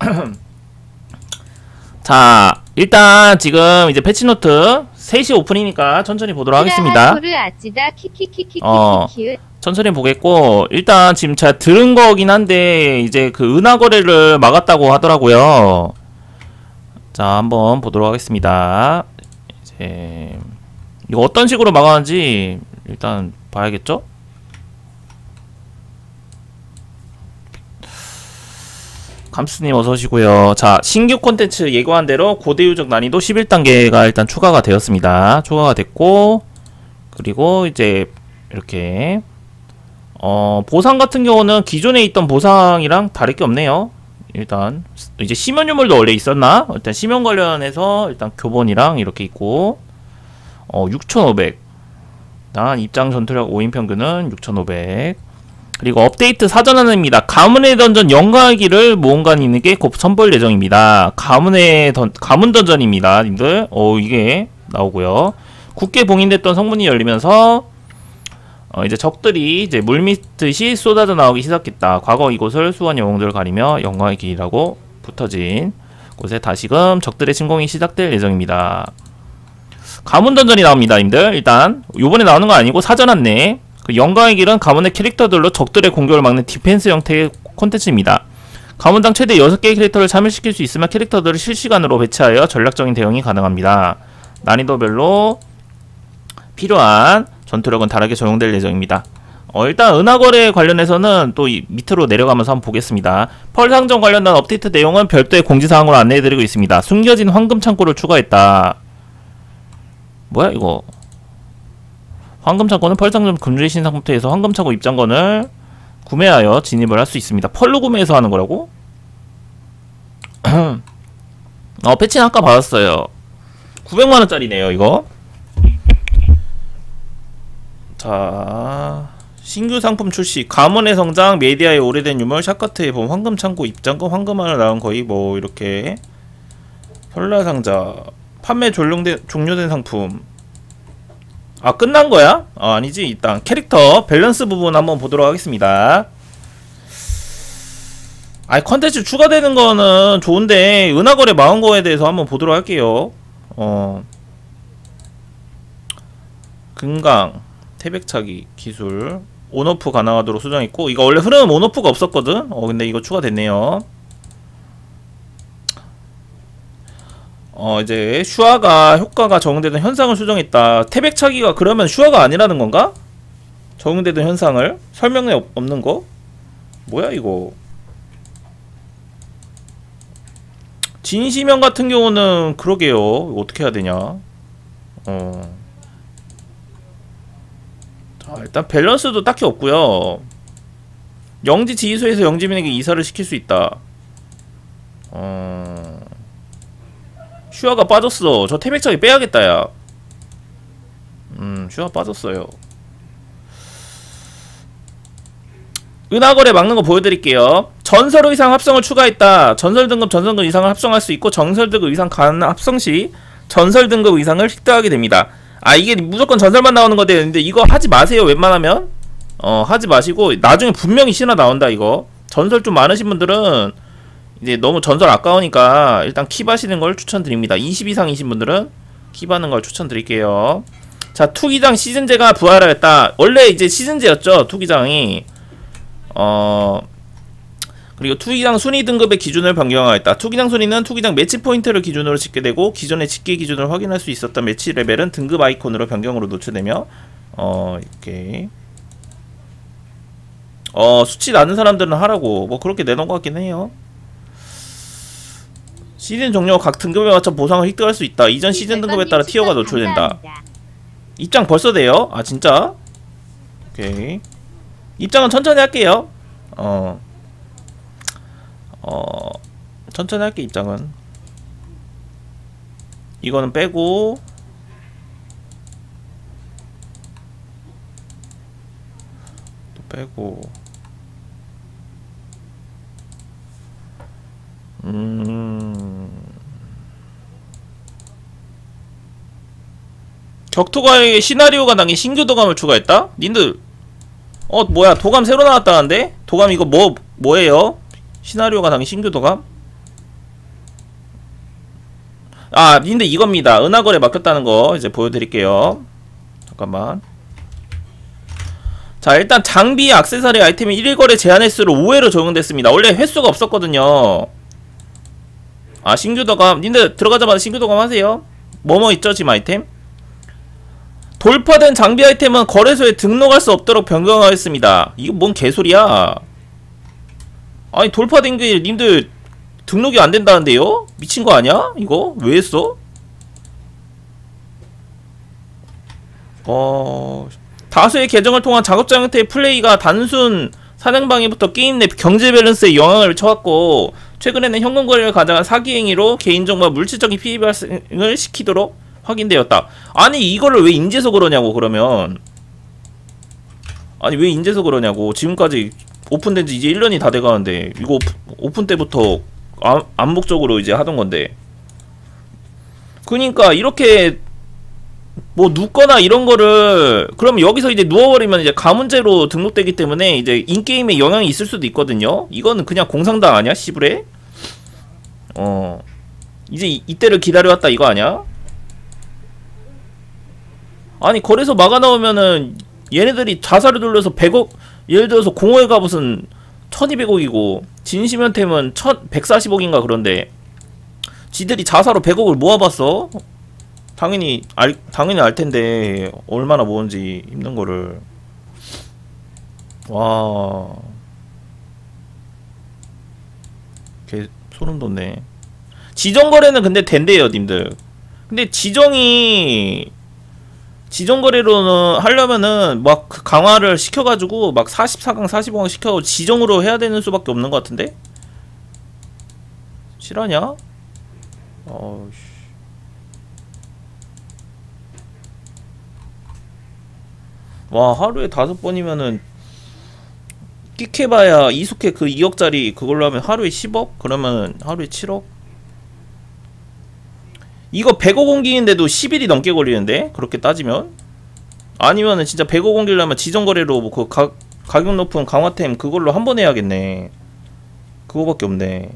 자, 일단 지금 이제 패치노트 3시 오픈이니까 천천히 보도록 하겠습니다. 어. 천천히 보겠고 일단 지금 제가 들은 거긴 한데 이제 그 은하 거래를 막았다고 하더라고요. 자, 한번 보도록 하겠습니다. 이제 이거 어떤 식으로 막았는지 일단 봐야겠죠? 감스님 어서 오시고요. 자, 신규 콘텐츠 예고한 대로 고대 유적 난이도 11단계가 일단 추가가 되었습니다. 추가가 됐고 그리고 이제 이렇게 어, 보상 같은 경우는 기존에 있던 보상이랑 다를 게 없네요. 일단 이제 심연 유물도 원래 있었나? 일단 심연 관련해서 일단 교본이랑 이렇게 있고 어, 6,500. 난 입장 전투력 5인 평균은 6,500. 그리고 업데이트 사전 안내입니다. 가문의 던전 영광기를 모험관이 있는 게곧 선보일 예정입니다. 가문의 던, 가문 던전입니다, 님들. 어, 이게 나오고요. 굳게 봉인됐던 성문이 열리면서 어, 이제 적들이 이제 물밀듯이 쏟아져 나오기 시작했다. 과거 이곳을 수원 영웅들을 가리며 영광의 길이라고 붙어진 곳에 다시금 적들의 침공이 시작될 예정입니다. 가문 던전이 나옵니다, 님들. 일단 요번에 나오는 거 아니고 사전 안내. 그 영광의 길은 가문의 캐릭터들로 적들의 공격을 막는 디펜스 형태의 콘텐츠입니다. 가문당 최대 6개의 캐릭터를 참여시킬 수 있으며 캐릭터들을 실시간으로 배치하여 전략적인 대응이 가능합니다. 난이도별로 필요한 전투력은 다르게 적용될 예정입니다. 어, 일단 은하거래 관련해서는 또이 밑으로 내려가면서 한번 보겠습니다. 펄 상점 관련된 업데이트 내용은 별도의 공지사항으로 안내해드리고 있습니다. 숨겨진 황금 창고를 추가했다. 뭐야 이거? 황금 창고는 펄 상점 금주의 신상부터에서 황금 창고 입장권을 구매하여 진입을 할 수 있습니다. 펄로 구매해서 하는 거라고? 어 패치는 아까 받았어요. 900만원짜리네요 이거. 자 신규 상품 출시 가문의 성장 메디아의 오래된 유물 샤카트의 봄 황금 창고 입장권 황금알을 나온 거의 뭐 이렇게 설날 상자 판매 종료된 종료된 상품 아 끝난 거야? 아, 아니지. 일단 캐릭터 밸런스 부분 한번 보도록 하겠습니다. 아이 컨텐츠 추가되는 거는 좋은데 은하거래 마은 거에 대해서 한번 보도록 할게요. 어. 금강 태백차기 기술 온오프 가능하도록 수정했고 이거 원래 흐름 온오프가 없었거든? 어 근데 이거 추가됐네요 어 이제 슈아가 효과가 적용되는 현상을 수정했다. 태백차기가 그러면 슈아가 아니라는 건가? 적용되는 현상을? 설명에 없, 없는 거? 뭐야 이거? 진시면 같은 경우는 그러게요. 어떻게 해야 되냐? 어. 자, 일단 밸런스도 딱히 없고요. 영지 지휘소에서 영지민에게 이사를 시킬 수 있다. 어... 슈아가 빠졌어. 저 태백차기 빼야겠다 야. 음, 슈아 빠졌어요. 은하거래 막는 거 보여드릴게요. 전설 의상 합성을 추가했다. 전설 등급 전설 등급 이상을 합성할 수 있고 정설 등급 이상 가능 합성 시 전설 등급 이상을 획득하게 됩니다. 아 이게 무조건 전설만 나오는 거 되는데 이거 하지 마세요 웬만하면. 어 하지 마시고 나중에 분명히 신화 나온다 이거. 전설 좀 많으신 분들은 이제 너무 전설 아까우니까 일단 킵 하시는 걸 추천드립니다. 20 이상이신 분들은 킵 하는 걸 추천드릴게요. 자 투기장 시즌제가 부활하였다. 원래 이제 시즌제였죠 투기장이. 어 그리고 투기장 순위 등급의 기준을 변경하였다. 투기장 순위는 투기장 매치 포인트를 기준으로 집계 되고 기존의 집계 기준을 확인할 수 있었던 매치 레벨은 등급 아이콘으로 변경으로 노출되며 어 이렇게. 어 수치 낮은 사람들은 하라고. 뭐 그렇게 내놓은 것 같긴 해요. 시즌 종료 각 등급에 맞춰 보상을 획득할 수 있다. 이전 시즌 등급에 따라 티어가 노출된다. 입장 벌써 돼요? 아 진짜? 오케이 입장은 천천히 할게요. 어. 어 천천히 할게 입장은 이거는 빼고 또 빼고 음 격투가의 시나리오가 당긴 신규 도감을 추가했다? 닌들 어 뭐야 도감 새로 나왔다는데? 도감 이거 뭐 뭐예요? 시나리오가 당긴 신규 도감? 아 근데 이겁니다 은하거래 맡겼다는 거 이제 보여드릴게요 잠깐만 자 일단 장비 액세서리 아이템이 1거래 제한 횟수로 5회로 적용됐습니다 원래 횟수가 없었거든요 아 신규도감 님들 들어가자마자 신규도감 하세요 뭐뭐 있죠 지금 아이템 돌파된 장비 아이템은 거래소에 등록할 수 없도록 변경하였습니다 이거 뭔 개소리야 아니 돌파된 게 님들 등록이 안 된다는데요? 미친 거 아니야? 이거 왜 했어? 어 다수의 계정을 통한 작업장 형태의 플레이가 단순 사냥방해부터 게임 내 경제 밸런스에 영향을 미쳐왔고 최근에는 현금 거래를 가장한 사기 행위로 개인정보와 물질적인 피해 발생을 시키도록 확인되었다. 아니 이거를 왜 인제서 그러냐고 그러면. 아니 왜 인제서 그러냐고. 지금까지 오픈된 지 이제 1년이 다 돼가는데 이거 오픈, 때부터 아, 암묵적으로 이제 하던 건데. 그니까 이렇게 뭐 눕거나 이런 거를 그럼 여기서 이제 누워버리면 이제 가문제로 등록되기 때문에 이제 인게임에 영향이 있을 수도 있거든요. 이거는 그냥 공상당 아니야 시부레? 어. 이제 이, 이때를 기다려왔다 이거 아니야? 아니 거래소 막아 나오면은 얘네들이 자살을 돌려서 100억 예를 들어서 공허의 갑옷은 1200억이고 진심현템은 140억인가 그런데 지들이 자사로 100억을 모아봤어? 당연히 알 당연히 알 텐데 얼마나 모은지 힘든 거를 와. 개 소름 돋네. 지정 거래는 근데 된대요, 님들. 근데 지정이 지정 거래로는 하려면은 막 강화를 시켜 가지고 막 44강 45강 시켜 지정으로 해야 되는 수밖에 없는 것 같은데? 실화냐? 어우 와 하루에 다섯 번이면은 끽해봐야 이숙해 그 2억짜리 그걸로 하면 하루에 10억? 그러면 하루에 7억? 이거 100억 옮기는데도 10일이 넘게 걸리는데 그렇게 따지면 아니면은 진짜 100억 옮기려면 지정거래로 뭐 그 가격 높은 강화템 그걸로 한 번 해야겠네 그거밖에 없네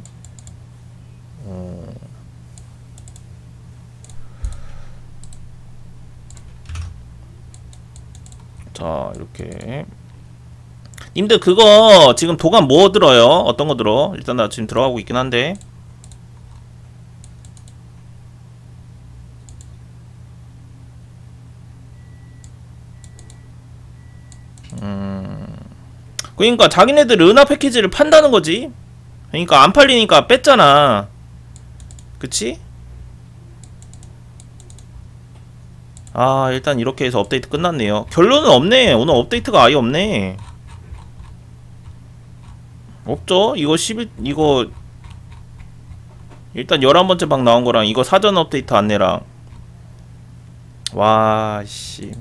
자 이렇게 님들 그거 지금 도감 뭐 들어요? 어떤 거 들어? 일단 나 지금 들어가고 있긴 한데 음 그러니까 자기네들 은하 패키지를 판다는 거지 그러니까 안 팔리니까 뺐잖아 그치? 아 일단 이렇게 해서 업데이트 끝났네요. 결론은 없네. 오늘 업데이트가 아예 없네. 없죠? 이거 11 이거 일단 11번째 방 나온 거랑 이거 사전 업데이트 안내랑. 와씨.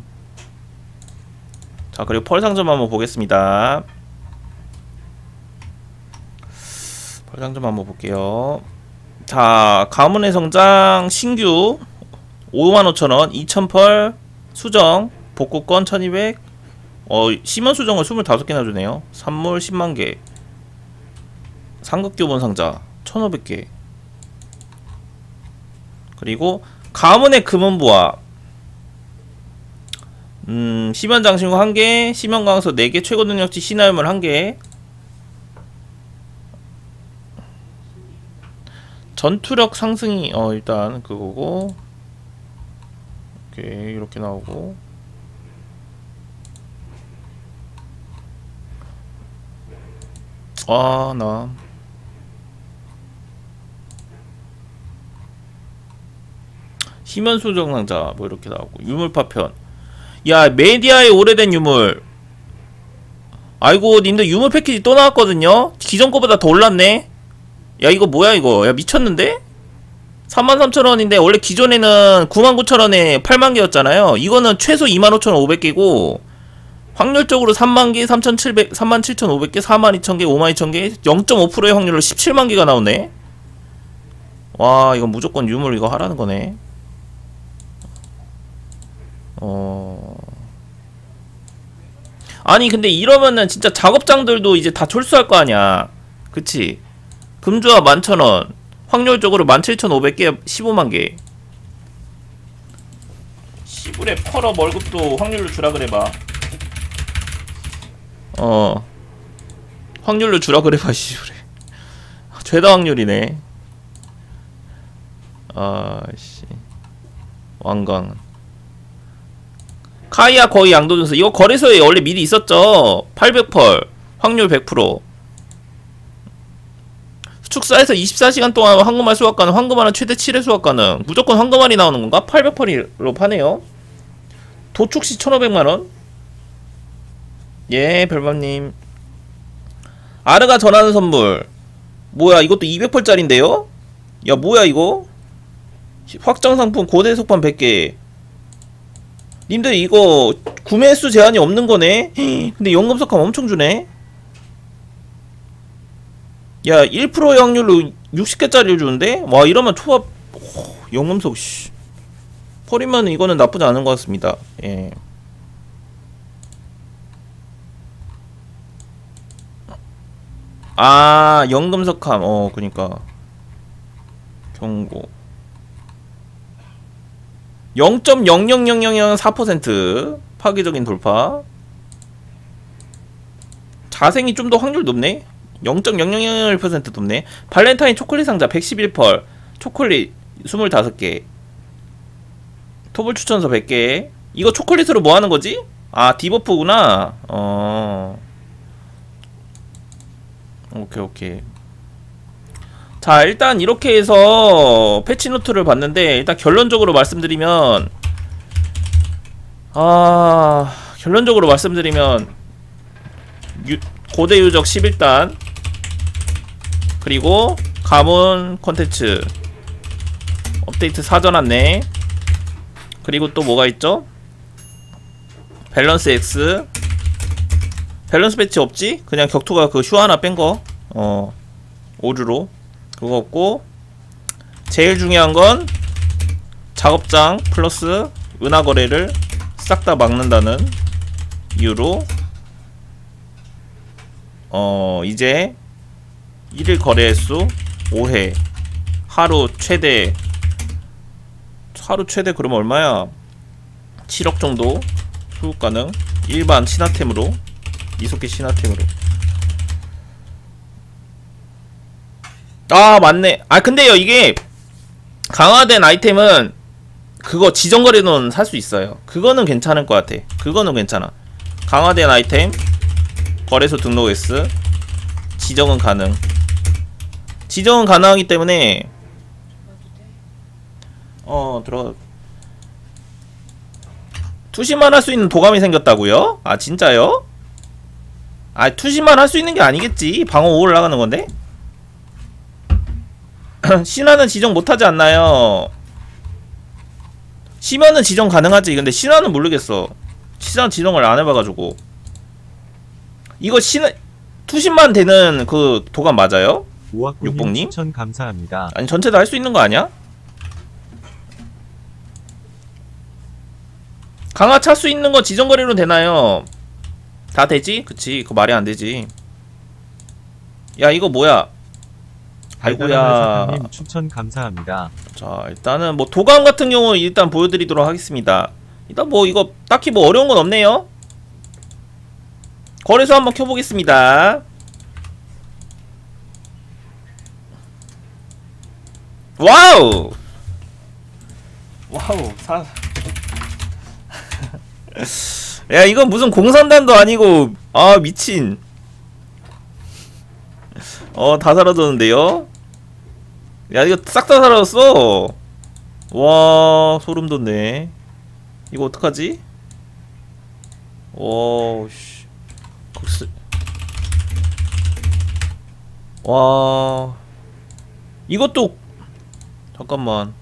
자 그리고 펄 상점 한번 보겠습니다. 펄 상점 한번 볼게요. 자 가문의 성장 신규 55,000원 2,000펄 수정 복구권 1200 어, 심연 수정을 25개나 주네요. 산물 10만개. 상극교본 상자 1500개. 그리고 가문의 금은보화 음, 심연 장신구 1개 심연 강서 4개 최고 능력치 신화유물 1개. 전투력 상승이 어 일단 그거고 오케이 이렇게 나오고. 아나. 희면 수 정 상자 뭐 이렇게 나오고. 유물 파편. 야 메디아의 오래된 유물. 아이고 님들 유물 패키지 또 나왔거든요? 기존 거보다 더 올랐네? 야 이거 뭐야 이거? 야 미쳤는데 33,000원인데 원래 기존에는 99,000원에 8만 개였잖아요. 이거는 최소 25,500개고 확률적으로 3만 개, 3,700, 37,500개, 42,000개, 52,000개, 0.5%의 확률로 17만 개가 나오네. 와, 이건 무조건 유물 이거 하라는 거네. 어. 아니, 근데 이러면은 진짜 작업장들도 이제 다 철수할 거 아니야. 그치? 금주와 11,000원. 확률적으로 17,500개 15만 개. 시불에 펄업 월급도 확률로 주라 그래봐. 어. 확률로 주라 그래봐 시불에 최다 확률이네. 아씨. 왕광 카이아 거의 양도증서. 이거 거래소에 원래 미리 있었죠? 800펄 확률 100% 수축사에서 24시간 동안 황금알 수확 가능 황금알은 최대 7회 수확 가능 무조건 황금알이 나오는 건가? 800펄로 파네요. 도축시 1500만원. 예 별밤님. 아르가 전하는 선물. 뭐야 이것도 200펄짜린데요? 야 뭐야 이거? 확정 상품 고대 속판 100개. 님들 이거 구매 횟수 제한이 없는 거네? 근데 연금석함 엄청 주네 야 1% 확률로 60개짜리를 주는데? 와 이러면 초밥 오, 연금석 씨. 펄이면 이거는 나쁘지 않은 것 같습니다. 예. 아 연금석함. 어 그니까. 경고. 0.00004% 파괴적인 돌파. 자생이 좀 더 확률 높네 0.001% 높네. 발렌타인 초콜릿 상자 111펄 초콜릿 25개 토벌 추천서 100개. 이거 초콜릿으로 뭐 하는 거지? 아 디버프구나. 어. 오케이 오케이. 자 일단 이렇게 해서 패치노트를 봤는데 일단 결론적으로 말씀드리면 아 결론적으로 말씀드리면 유, 고대 유적 11단 그리고 가문 콘텐츠. 업데이트 사전 안내. 그리고 또 뭐가 있죠? 밸런스 X. 밸런스 배치 없지? 그냥 격투가 그슈 하나 뺀거. 어 오류로. 그거 없고. 제일 중요한 건 작업장 플러스 은하 거래를 싹 다 막는다는 이유로 어 이제 1일 거래 횟수 5회 하루 최대 하루 최대 그러면 얼마야? 7억 정도 수급 가능? 일반 신화템으로? 이속기 신화템으로. 아 맞네. 아 근데요 이게 강화된 아이템은 그거 지정거래는 살 수 있어요. 그거는 괜찮을 것 같아. 그거는 괜찮아. 강화된 아이템 거래소 등록 S 지정은 가능 지정은 가능하기 때문에 어 들어가 투시만 할 수 있는 도감이 생겼다고요? 아 진짜요? 아 투시만 할 수 있는 게 아니겠지 방어 5 올라가는 건데? 신화는 지정 못하지 않나요? 시면은 지정 가능하지 근데 신화는 모르겠어 신화 지정을 안 해봐가지고 이거 신화 투신만 되는 그 도감 맞아요? 육봉님? 추천 감사합니다. 아니 전체 다 할 수 있는 거 아니야? 강화 찰수 있는 거 지정거래로 되나요? 다 되지? 그치 그거 말이 안 되지 야 이거 뭐야 아이고야 님 추천 감사합니다. 자 일단은 뭐 도감 같은 경우 일단 보여드리도록 하겠습니다 일단 뭐 이거 딱히 뭐 어려운 건 없네요 거래소 한번 켜보겠습니다 와우! 와우 사... 야 이건 무슨 공산단도 아니고 아 미친. 어 다 사라졌는데요? 야 이거 싹 다 사라졌어. 와 소름 돋네. 이거 어떡하지? 와씨. 극스 와. 이것도 잠깐만.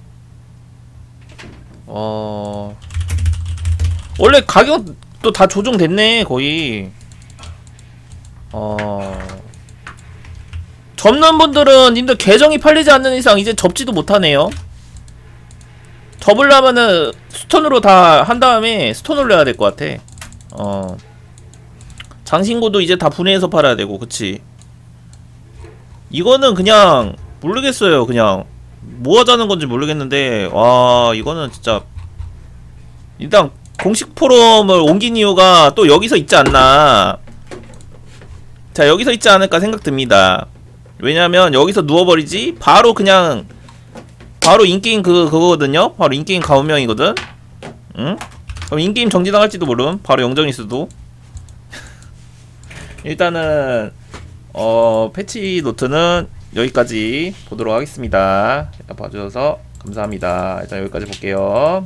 와 원래 가격도 다 조정됐네 거의. 어. 접는 분들은 님들 계정이 팔리지 않는 이상 이제 접지도 못하네요. 접으려면은 스톤으로 다 한 다음에 스톤 올려야 될 것 같아. 어. 장신구도 이제 다 분해해서 팔아야 되고 그치? 이거는 그냥 모르겠어요 그냥 뭐 하자는 건지 모르겠는데 와 이거는 진짜 일단 공식 포럼을 옮긴 이유가 또 여기서 있지 않나. 자 여기서 있지 않을까 생각됩니다. 왜냐면 여기서 누워버리지 바로 그냥 바로 인게임 그 그거거든요? 바로 인게임 가운명이거든? 응? 그럼 인게임 정지당할지도 모름. 바로 영정일 수도. 일단은 어 패치 노트는 여기까지 보도록 하겠습니다. 봐주셔서 감사합니다. 일단 여기까지 볼게요